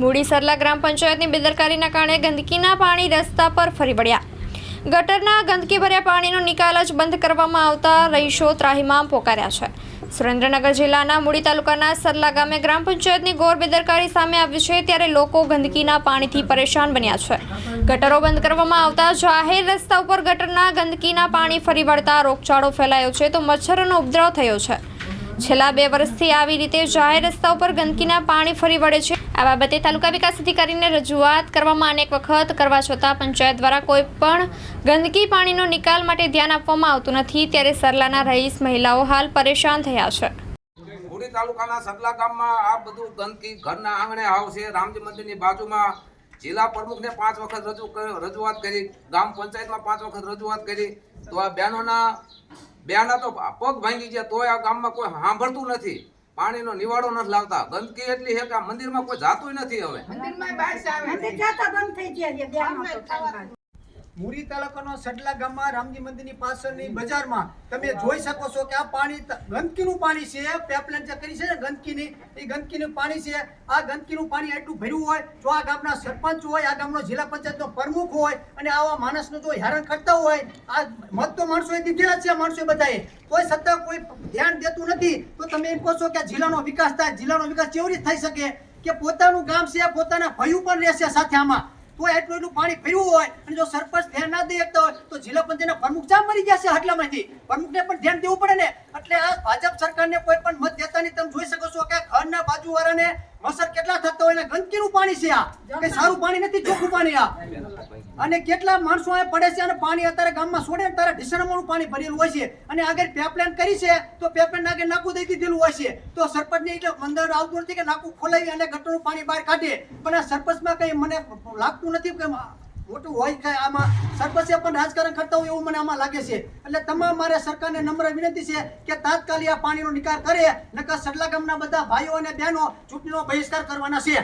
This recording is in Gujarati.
મૂડી સરલા ગ્રામ પંચાયતની બેદરકારીના કારણે ગંદકીના પાણી રસ્તા પર ફરી વળ્યા. ગટરના ગંદકી ભર્યા પાણીનો નિકાલ જ બંધ કરવામાં આવતા રહીશો ત્રાહિમામ પોકાર્યા છે. સુરેન્દ્રનગર જિલ્લાના મૂડી તાલુકાના સરલા ગામે ગ્રામ પંચાયતની ઘોર બેદરકારી સામે આવી છે ત્યારે લોકો ગંદકીના પાણીથી પરેશાન બન્યા છે. ગટરો બંધ કરવામાં આવતા જાહેર રસ્તા ઉપર ગટરના ગંદકીના પાણી ફરી વળતા રોગચાળો ફેલાયો છે તો મચ્છરોનો ઉપદ્રવ થયો છે. છેલ્લા બે વર્ષથી આવી રીતે જાહેર રસ્તા ઉપર ગંદકીના પાણી ફરી વળે છે. આ બાબતે તાલુકા વિકાસ અધિકારીને રજૂઆત કરવામાં અનેક વખત કરવા છતાં પંચાયત દ્વારા કોઈ પણ ગંદકી પાણીનો નિકાલ માટે ધ્યાન આપવામાં આવતું નથી. ત્યારે સરલાના રહીશ મહિલાઓ હાલ પરેશાન થયા છે. ઉડી તાલુકાના સગલા ગામમાં આ બધું ગંદકી ઘરના આંગણે આવશે. રામજી મંદિરની બાજુમાં જિલ્લા પ્રમુખને પાંચ વખત રજૂ રજૂઆત કરી ગામ પંચાયતમાં પાંચ વખત રજૂઆત કરી. તો આ બહેનોના બહેના તો પગ ભાંગી ગયા તોય આ ગામમાં કોઈ સાંભળતું નથી. પાણીનો નિવાડો નથી લાવતા. ગંદકી એટલી છે કે આ મંદિરમાં કોઈ જાતું નથી હવે. મંદિર જાતા બંધ થઈ ગયા. મુરી તાલુકાનો સડલા ગામમાં રામજી મંદિરની પાછળની બજારમાં તમે જોઈ શકો છો કે આ પાણી ગંદકીનું પાણી છે. પાઇપલાઇન જે કરી છે ને ગંદકીની, એ ગંદકીનું પાણી છે. આ ગંદકીનું પાણી એટલું ભર્યું હોય, જો આ ગામના સરપંચ હોય, આ ગામનો જિલ્લા પંચાયતનો પ્રમુખ હોય, અને આવા માણસનો જો હેરાન કરતા હોય, આ મત તો માણસોએ દીધેલા છે માણસો બધાએ. કોઈ છતાં કોઈ ધ્યાન દેતું નથી. તો તમે એમ કહો છો કે જિલ્લાનો વિકાસ થાય, જિલ્લાનો વિકાસ કેવી રીતે થઈ શકે? કે પોતાનું ગામ છે, પોતાના ભયું પણ રહેશે સાથે આમાં. તો એટલું એટલું પાણી ભર્યું હોય અને જો સરપંચ ધ્યાન ના દઈ શકતા હોય તો જિલ્લા પંચાયતના પ્રમુખ જામ મરી છે આટલામાંથી. પ્રમુખને પણ ધ્યાન દેવું પડે ને. એટલે આ ભાજપ સરકારને કોઈ પણ મત દેતા નહીં. તમે જોઈ શકો છો કે ઘરના બાજુવાળાને મસર કેટલા થતા હોય ને? ગંદકીનું પાણી છે આ. કે સારું પાણી નથી ચોખ્ખું પાણી આ. અને કેટલા માણસો અહીંયા પડે છે અને પાણી અત્યારે ગામમાં છોડે ને તારે ઢીસણમાનું પાણી ભરેલું હોય છે. અને આગળ પાઇપલાઇન કરી છે, તો પાઇપલાઇન આગળ નાકું દઈ દીધેલું હોય છે. તો સરપંચને એટલે અંદર આવતું નથી કે નાકું ખોલાવી અને ગટરનું પાણી બહાર કાઢે. પણ આ સરપંચમાં કઈ મને લાગતું નથી કે મોટું હોય કે આમાં સરપંચે પણ રાજકારણ કરતા હોય એવું મને આમાં લાગે છે. એટલે તમામ મારે સરકારને નમ્ર વિનંતી છે કે તાત્કાલિક આ પાણીનો નિકાલ કરે, નકર સડલા ગામના બધા ભાઈઓ અને બહેનો ચૂંટણીનો બહિષ્કાર કરવાના છે.